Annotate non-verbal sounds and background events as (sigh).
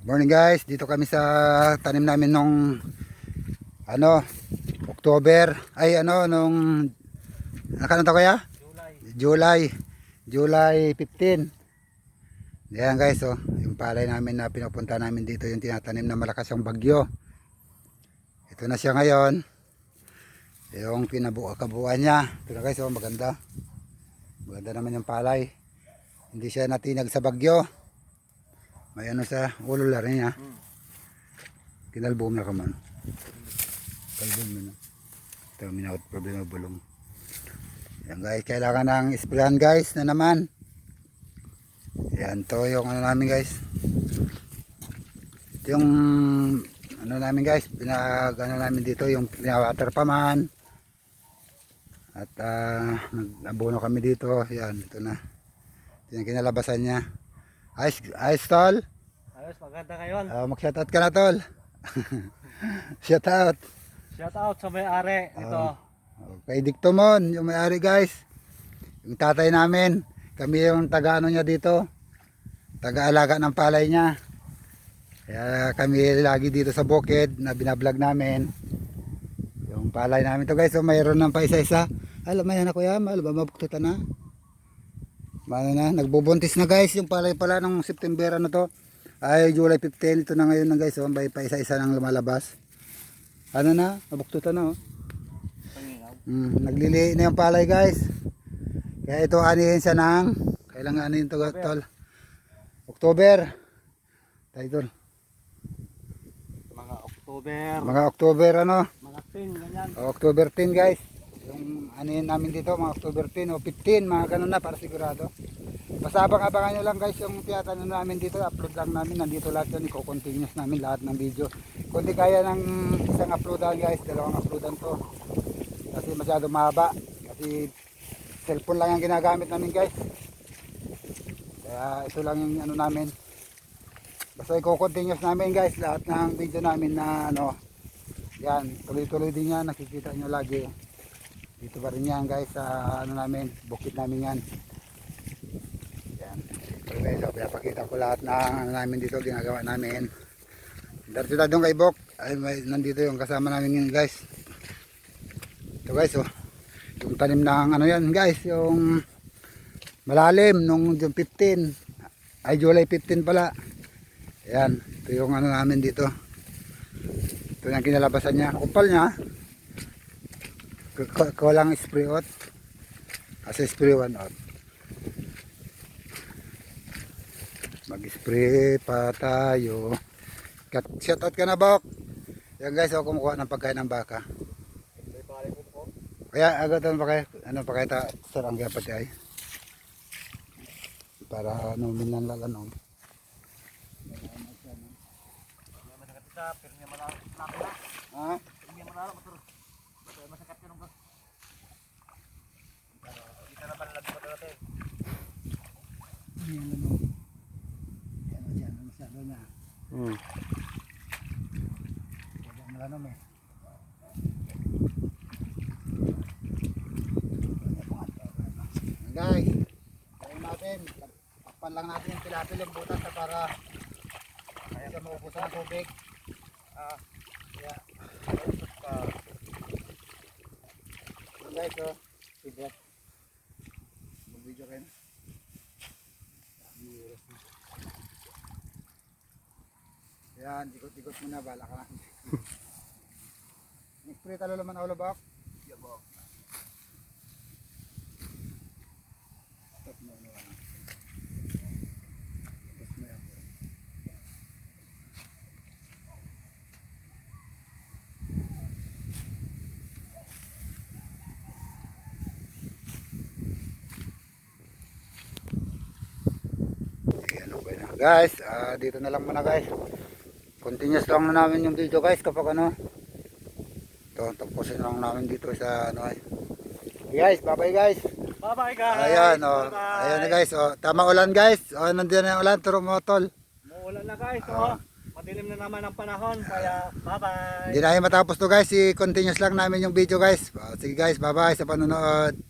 Good morning guys, dito kami sa tanim namin nung ano, October, ay ano, nung nakano to kaya? July. July 15. Yan guys, oh, yung palay namin na pinupunta namin dito, yung tinatanim na malakas yung bagyo. Ito na siya ngayon. Yung pinabuo kabuuan niya. Ito guys, oh, maganda. Maganda naman yung palay. Hindi siya natinag sa bagyo. May ano sa ulo lang rin niya. Kinalbom na ka man. Kalbom na. Ito, minawat problema bulong. Yan guys, kailangan ng sprayan guys na naman. Yan to yung ano namin guys. Ito yung ano namin guys, pinag namin dito yung pinawater pa man. At ah, nag-abono kami dito. Yan, ito na. Ito yung kinalabasan niya. Ayos, ayos tol. Ayos, maganda ngayon. Uh, mag-shoutout ka na tol. (laughs) shoutout. Shout out sa may-ari nito. Kay Dictomon, yung may-ari guys. Yung tatay namin. Kami yung taga-ano niya dito. Taga-alaga ng palay niya. Kaya kami lagi dito sa bukid na binablog namin. Yung palay namin to guys. So mayroon ng pa isa-isa. Alam mo yan ako yan. Alam ba mabuktutan na? Ano na, nagbubuntis na guys yung palay pala ng September ano to. Ay July 15 ito na ngayon na guys. So, may pa isa-isa nang lumalabas. Ano na, nabuktutan na oh. Mm, naglili na yung palay guys. Kaya ito anihin siya ng kailangan anihin to tol. October. Title. Mga October, Mga October ano? mga 10, ganyan. October 10 guys. Yung anihin namin dito mga October 10 o 15 mga ganun na para sigurado. Basta abang-abangan nyo lang guys yung tiyatanim namin dito. Upload lang namin. Nandito lahat yan. Iko-continuous namin lahat ng video. Kung di kaya ng isang uploadan guys. Dalawang uploadan to. Kasi masyado mahaba. Kasi cellphone lang ang ginagamit namin guys. Kaya ito lang yung ano namin. Basta iko-continuous namin guys. Lahat ng video namin na ano. Yan. Tuloy-tuloy din yan. Nakikita nyo lagi. Dito pa rin yan guys. Sa ano namin. Bukit namin yan. Yan. Pero guys, so, pinapakita ko lahat ng ano namin dito, ginagawa namin. Dito tayo doon kay Bok. Ay, may, nandito yung kasama namin yun guys. Ito guys, oh. Yung tanim ng ano yan guys, yung malalim nung yung 15. Ay, July 15 pala. Yan. Ito yung ano namin dito. Ito yung kinalabasan niya. Kupal niya. K- k- Kulang spray out. Kasi spray one out. mag-spray pa tayo. Shout out ka na, Bok. Yan guys, ako kumukuha ng pagkain ng baka. Ko. Kaya agad pa kayo, ano pa kayo ta sarang kaya pati ay. Para ano minan lalanong. Ha? Hindi malaro, maturo. Kaya masakat yun bro. Pero, Hindi ka naman lang pa natin. Yan ano. Yan o dyan, masyado na. Hmm. Huwag malanom eh. Guys, gawin natin. Takpan lang natin yung tilapil yung butas na para kaya sa maubusan ng tubig. Ah, kaya, uh, guys, oh, feedback. Mag-video kayo na. Yan, ikot-ikot muna, bala ka. (laughs) Nag-spray talo naman ako labak. Yabok. Stop na lang. Stop mo yan. Ayan, okay na. Guys, ah, dito na lang muna guys. Continuous lang na namin yung video guys kapag ano. Ito, tapusin lang namin dito sa ano ay. Guys, bye bye guys. Bye-bye guys! Ayan, oh. Bye-bye. Ayan na guys, oh. Tama ulan guys. Oh, nandiyan na yung ulan, turo mo tol. Muulan na guys, oh. Madilim na naman ang panahon, kaya bye-bye! Hindi na matapos to guys. I-continuous lang namin yung video guys. Oh, sige guys, bye bye sa panonood.